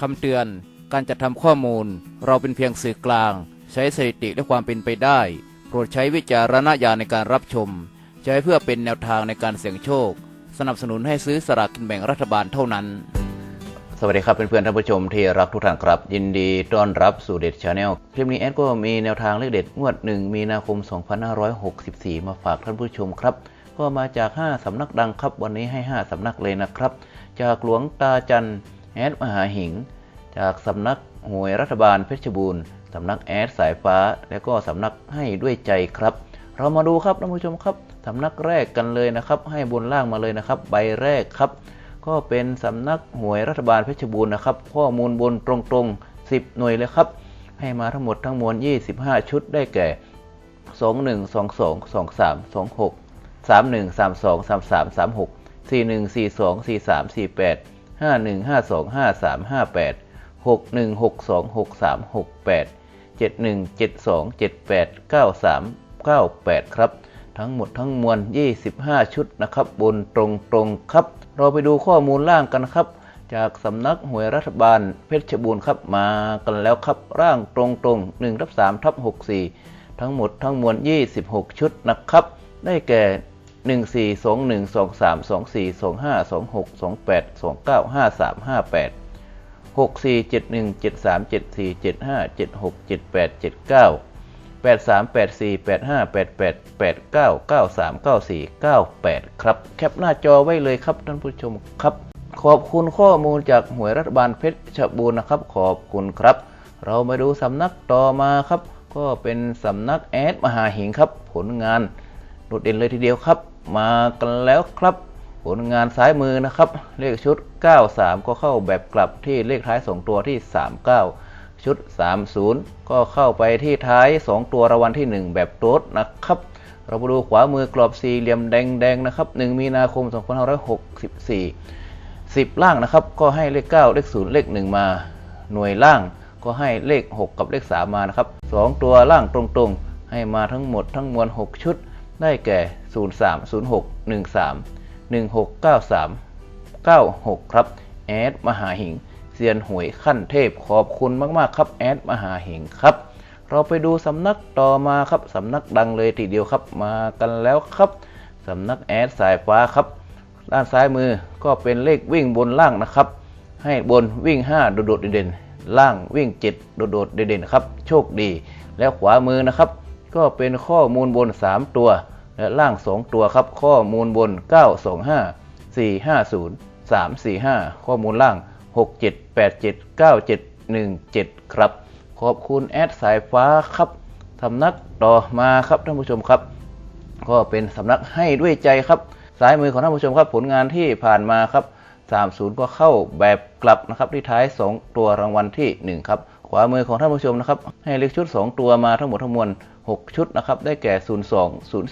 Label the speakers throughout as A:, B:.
A: คำเตือน การจัดทำข้อมูล เราเป็นเพียงสื่อกลาง ใช้สถิติและความเป็นไปได้ โปรดใช้วิจารณญาณในการรับชม ใช้เพื่อเป็นแนวทางในการเสี่ยงโชค สนับสนุนให้ซื้อสลากกินแบ่งรัฐบาลเท่านั้น สวัสดีครับเพื่อนๆท่านผู้ชมที่รักทุกท่านครับ ยินดีต้อนรับสู่เด็ดชาแนลคลิปนี้แอดก็มีแนวทางเลขเด็ดงวด1มีนาคม 2564 มาฝากท่านผู้ชมครับก็มาจาก 5 สำนักดังครับ วันนี้ให้ 5 สำนักเลยนะครับ จากหลวงตาจัน แอดมหาหิง จากสำนักหวยรัฐบาลเพชรบูรณ์สำนักแอดสายฟ้า และก็สำนักให้ด้วยใจครับ เรามาดูครับท่านผู้ชมครับสำนักแรกกันเลยนะครับ ให้บนล่างมาเลยนะครับ ใบแรกครับ ก็เป็นสำนักหวยรัฐบาลเพชรบูรณ์นะครับข้อมูลบนตรงๆ 10 หน่วยเลยครับ ให้มาทั้งหมดทั้งมวล 25 ชุดได้แก่ 21 22 23 26 31 32 33 36 41 42 43 48 51 52 53 58 61 62 63 68 71 72 78 93 98 ครับ ทั้งหมดทั้งมวล 25 ชุดนะครับ บนตรงๆครับ เราไปดูข้อมูลล่างกันครับ จากสำนักหวยรัฐบาลเพชรบูรณ์ครับมากันแล้วครับ ร่างตรงๆ1ทับ3ทับ64 ทั้งหมดทั้งมวล 26 ชุดนะครับ ได้แก่ 1 4 2 1 2 3 2 4 2 5 2 6 2 8 2 9 5 3 5 8 6 4 7 1 7 3 7 4 7 5 7 6 7 8 7 9 8 3 8 4 8 5 8 8 8 9 9 3 9 4 9 8 ครับ แคปหน้าจอไว้เลยครับท่านผู้ชมครับ ขอบคุณข้อมูลจากหวยรัฐบาลเพชรชบูรณ์นะครับ ขอบคุณครับ เรามาดูสำนักต่อมาครับ ก็เป็นสำนักแอดมหาหิงครับ ผลงาน ดดเด่นเลยทีเดียวครับ มากันแล้วครับผลงานซ้ายมือนะครับ เลขชุด 93 ก็เข้าแบบกลับที่เลขท้าย 2 ตัวที่ 39 ชุด 30 ก็เข้าไปที่ท้าย 2 ตัวรางวัลที่ 1 แบบโต๊ดนะครับ เรามาดูขวามือกรอบสี่เหลี่ยมแดงๆนะครับ 1 มีนาคม 2564 10 ล่างนะครับ ก็ให้เลข 9 เลข 0 เลข 1 มา หน่วยล่างก็ให้เลข 6 กับเลข 3 มานะครับ 2 ตัวล่างตรงๆ ให้มาทั้งหมดทั้งมวล 6 ชุด ได้แก่ 03 06 13 1693 96 ครับ แอดมหาหิงเซียนหวยขั้นเทพขอบคุณมาก ๆ ครับ แอดมหาหิงครับ เราไปดูสำนักต่อมาครับ สำนักดังเลยทีเดียวครับ มากันแล้วครับ สำนักแอดสายฟ้าครับ ด้านซ้ายมือก็เป็นเลขวิ่งบนล่างนะครับ ให้บนวิ่ง 5 โดดเด่นๆล่างวิ่ง 7 โดดเด่นๆครับ โชคดี แล้วขวามือนะครับ ก็เป็นข้อมูลบน 3 ตัว และล่าง 2 ตัวครับ ข้อมูลบน 925 450 345 ข้อมูลล่าง 67 87 97 17 ครับ ขอบคุณแอดสายฟ้าครับสำนักต่อมาครับท่านผู้ชมครับ ก็เป็นสำนักให้ด้วยใจครับซ้ายมือของท่านผู้ชมครับ ผลงานที่ผ่านมาครับ30 ก็เข้าแบบกลับนะครับที่ท้าย 2 ตัวรางวัลที่ 1 ครับ ขวามือของท่านผู้ชมนะครับ ให้เลขชุด 2 ตัวมาทั้งหมดทั้งมวล 6 ชุดนะครับ ได้แก่ 02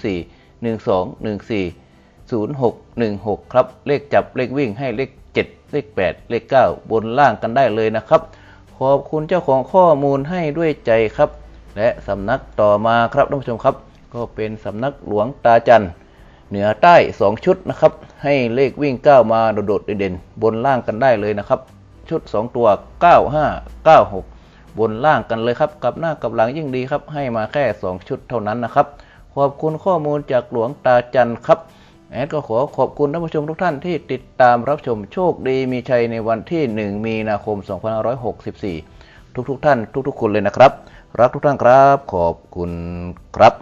A: 04 12 14 0616 ครับ เลขจับเลขวิ่งให้เลข 7 เลข 8 เลข 9 บนล่างกันได้เลยนะครับ ขอบคุณเจ้าของข้อมูลให้ด้วยใจครับ และสำนักต่อมาครับท่านผู้ชมครับ ก็เป็นสำนักหลวงตาจันเหนือใต้ 2 ชุดนะครับ ให้เลขวิ่ง 9 มาโดดๆเด่นๆบนล่างกันได้เลยนะครับ ชุด 2 ตัว 95 96 บนล่างกันเลยครับกับหน้ากับหลังยิ่งดีครับให้มาแค่ 2 ชุดเท่านั้นนะครับ ขอบคุณข้อมูลจากหลวงตาจันครับแอดก็ขอขอบคุณท่านผู้ชมทุกท่านที่ติดตามรับชมโชคดีมีชัยในวันที่ 1 มีนาคม 2564 ทุกๆทท่านทุกๆคนเลยนะครับ รักทุกท่านครับ ขอบคุณครับ